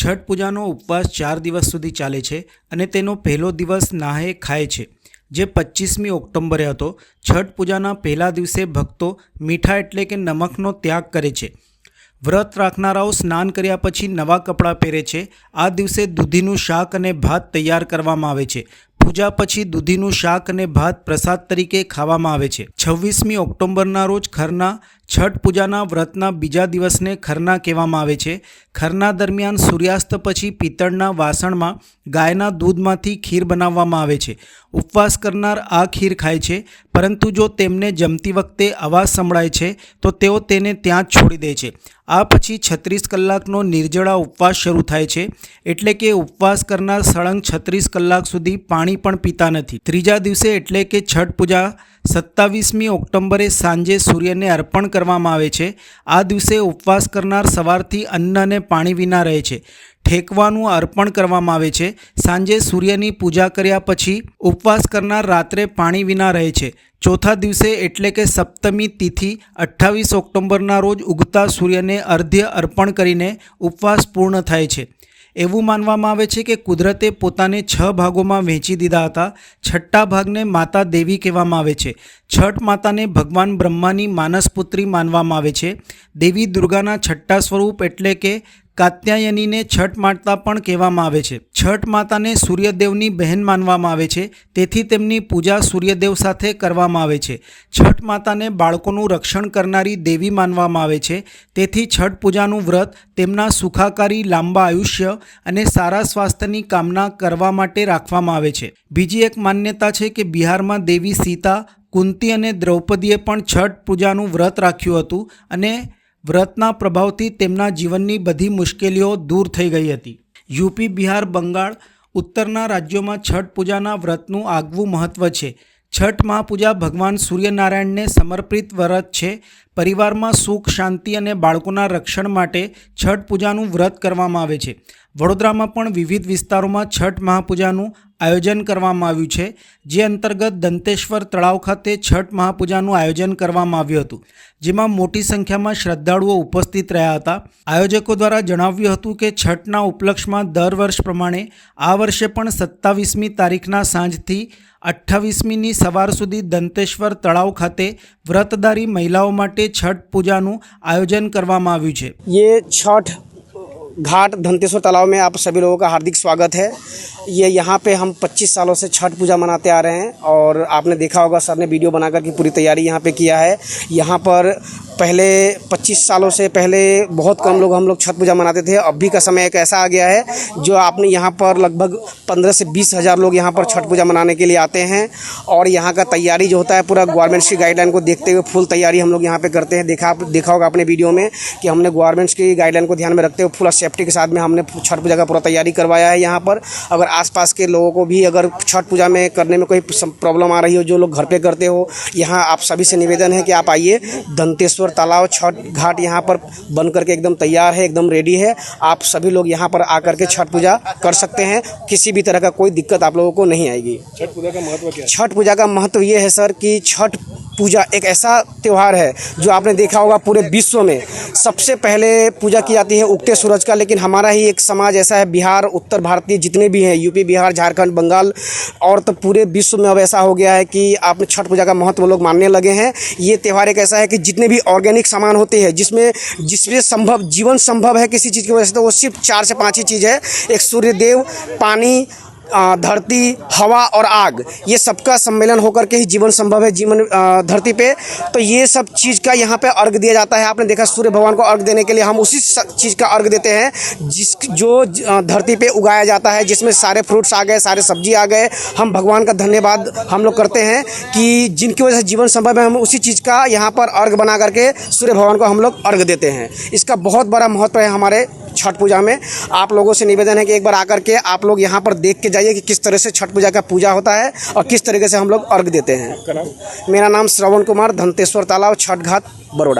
છઠ પૂજાનો ઉપવાસ ચાર દિવસ સુધી ચાલે છે અને તેનો પહેલો દિવસ નાહે ખાય છે, જે પચીસમી ઓક્ટોબરે હતો. છઠ પૂજાના પહેલા દિવસે ભક્તો મીઠા એટલે કે નમકનો ત્યાગ કરે છે. વ્રત રાખનારાઓ સ્નાન કર્યા પછી નવા કપડાં પહેરે છે. આ દિવસે દૂધીનું શાક અને ભાત તૈયાર કરવામાં આવે છે. પૂજા પછી દૂધીનું શાક અને ભાત પ્રસાદ તરીકે ખાવામાં આવે છે. છવ્વીસમી ઓક્ટોબરના રોજ ખરના છઠ પૂજાના વ્રતના બીજા દિવસને ખરના કહેવામાં આવે છે. ખરના દરમિયાન સૂર્યાસ્ત પછી પિત્તળના વાસણમાં ગાયના દૂધમાંથી ખીર બનાવવામાં આવે છે. ઉપવાસ કરનાર આ ખીર ખાય છે, પરંતુ જો તેમને જમતી વખતે અવાજ સંભળાય છે, તો તેઓ તેને ત્યાં જ છોડી દે છે. આ પછી છત્રીસ કલાકનો નિર્જળા ઉપવાસ શરૂ થાય છે, એટલે કે ઉપવાસ કરનાર સળંગ છત્રીસ કલાક સુધી પાણી પણ પીતા નથી. ત્રીજા દિવસે એટલે કે છઠ પૂજા સત્તાવીસમી ઓક્ટોબરે સાંજે સૂર્યને અર્પણ કરવામાં આવે છે. આ દિવસે ઉપવાસ કરનાર સવારથી અન્ન અને પાણી વિના રહે છે. ઠેકવાનું અર્પણ કરવામાં આવે છે. સાંજે સૂર્યની પૂજા કર્યા પછી ઉપવાસ કરનાર રાત્રે પાણી વિના રહે છે. ચોથા દિવસે એટલે કે સપ્તમી તિથિ અઠ્ઠાવીસ ઓક્ટોબરના રોજ ઉગતા સૂર્યને અર્ધ્ય અર્પણ કરીને ઉપવાસ પૂર્ણ થાય છે. એવું માનવામાં આવે છે કે કુદરતે પોતાને છ ભાગોમાં વહેંચી દીધા હતા. છઠ્ઠા ભાગને માતા દેવી કહેવામાં આવે છે. છઠ માતાને ભગવાન બ્રહ્માની માનસપુત્રી માનવામાં આવે છે. દેવી દુર્ગાના છઠ્ઠા સ્વરૂપ એટલે કે કાત્યાયનીને છઠ માતા પણ કહેવામાં આવે છે. છઠ માતાને સૂર્યદેવની બહેન માનવામાં આવે છે. તેથી તેમની પૂજા સૂર્યદેવ સાથે કરવામાં આવે છે. છઠ માતાને બાળકોનું રક્ષણ કરનારી દેવી માનવામાં આવે છે. તેથી છઠ પૂજાનું વ્રત તેમના સુખાકારી, લાંબા આયુષ્ય અને સારા સ્વાસ્થ્યની કામના કરવા માટે રાખવામાં આવે છે. બીજી એક માન્યતા છે કે બિહારમાં દેવી સીતા, કુંતી અને દ્રૌપદીએ પણ છઠ પૂજાનું વ્રત રાખ્યું હતું અને વ્રતના પ્રભાવથી તેમના જીવનની બધી મુશ્કેલીઓ દૂર થઈ ગઈ હતી. યુપી, બિહાર, બંગાળ, ઉત્તરના રાજ્યોમાં છઠ પૂજાના વ્રતનું આગવું મહત્ત્વ છે. છઠ મહાપૂજા ભગવાન સૂર્યનારાયણને સમર્પિત વ્રત છે. પરિવારમાં સુખ, શાંતિ અને બાળકોના રક્ષણ માટે છઠ પૂજાનું વ્રત કરવામાં આવે છે. વડોદરામાં પણ વિવિધ વિસ્તારોમાં છઠ મહાપૂજાનું આયોજન કરવામાં આવ્યું છે, જે અંતર્ગત દંતેશ્વર તળાવ ખાતે છઠ મહાપૂજાનું આયોજન કરવામાં આવ્યું હતું. જેમાં મોટી સંખ્યામાં શ્રદ્ધાળુઓ ઉપસ્થિત રહ્યા હતા. આયોજકો દ્વારા જણાવ્યું હતું કે છઠના ઉપલક્ષમાં દર વર્ષ પ્રમાણે આ વર્ષે પણ સત્તાવીસમી તારીખના સાંજથી અઠ્ઠાવીસમીની સવાર સુધી દંતેશ્વર તળાવ ખાતે વ્રતધારી મહિલાઓ માટે છઠ પૂજાનું આયોજન કરવામાં આવ્યું છે. એ છઠ घाट धनतेश्वर तालाब में आप सभी लोगों का हार्दिक स्वागत है। ये यहाँ पे हम 25 सालों से छठ पूजा मनाते आ रहे हैं और आपने देखा होगा, सर ने वीडियो बनाकर की पूरी तैयारी यहाँ पे किया है। यहाँ पर पहले 25 सालों से पहले बहुत कम लोग हम लोग छठ पूजा मनाते थे। अभी का समय एक ऐसा आ गया है, जो आपने यहाँ पर लगभग 15 से बीस हज़ार लोग यहाँ पर छठ पूजा मनाने के लिए आते हैं। और यहाँ का तैयारी जो होता है, पूरा गवर्नमेंट्स की गाइडलाइन को देखते हुए फुल तैयारी हम लोग यहाँ पर करते हैं। देखा देखा होगा अपने वीडियो में कि हमने गवर्नमेंट्स की गाइडलाइन को ध्यान में रखते हुए फुल सेफ्टी के साथ में हमने छठ पूजा का पूरा तैयारी करवाया है यहाँ पर। अगर आसपास के लोगों को भी अगर छठ पूजा में करने में कोई प्रॉब्लम आ रही हो, जो लोग घर पर करते हो, यहाँ आप सभी से निवेदन है कि आप आइए, दंतेश्वर तालाब छठ घाट यहाँ पर बन करके एकदम तैयार है एकदम रेडी है। आप सभी लोग यहाँ पर आकर के छठ पूजा कर सकते हैं। किसी भी तरह का कोई दिक्कत आप लोगों को नहीं आएगी। छठ पूजा का महत्व क्या छठ पूजा का महत्व ये है सर कि छठ पूजा एक ऐसा त्यौहार है जो आपने देखा होगा पूरे विश्व में। सबसे पहले पूजा की जाती है उगते सूरज का, लेकिन हमारा ही एक समाज ऐसा है, बिहार, उत्तर भारतीय जितने भी हैं, यूपी, बिहार, झारखंड, बंगाल, और तो पूरे विश्व में अब ऐसा हो गया है कि आपने छठ पूजा का महत्व लोग मानने लगे हैं। ये त्यौहार एक ऐसा है कि जितने भी ऑर्गेनिक सामान होते हैं, जिसमें जिसमें संभव, जीवन संभव है किसी चीज़ की वजह से तो वो सिर्फ़ चार से पाँच ही चीज़ है। एक सूर्यदेव, पानी धरती, हवा और आग, ये सबका सम्मेलन होकर के ही जीवन संभव है, जीवन धरती पे। तो ये सब चीज़ का यहाँ पे अर्घ दिया जाता है। आपने देखा, सूर्य भगवान को अर्घ देने के लिए हम उसी चीज़ का अर्घ देते हैं जिस जो धरती पे उगाया जाता है जिसमें सारे फ्रूट्स आ गए सारे सब्ज़ी आ गए हम भगवान का धन्यवाद हम लोग करते हैं कि जिनकी वजह से जीवन संभव है हम उसी चीज़ का यहाँ पर अर्घ बना करके सूर्य भगवान को हम लोग अर्घ देते हैं। इसका बहुत बड़ा महत्व है हमारे छठ पूजा में। आप लोगों से निवेदन है कि एक बार आकर के आप लोग यहाँ पर देख के जाइए कि किस तरह से छठ पूजा का पूजा होता है और किस तरीके से हम लोग अर्घ देते हैं। मेरा नाम श्रवण कुमार धनतेश्वर तालाब छठ घाट बड़ोड़ा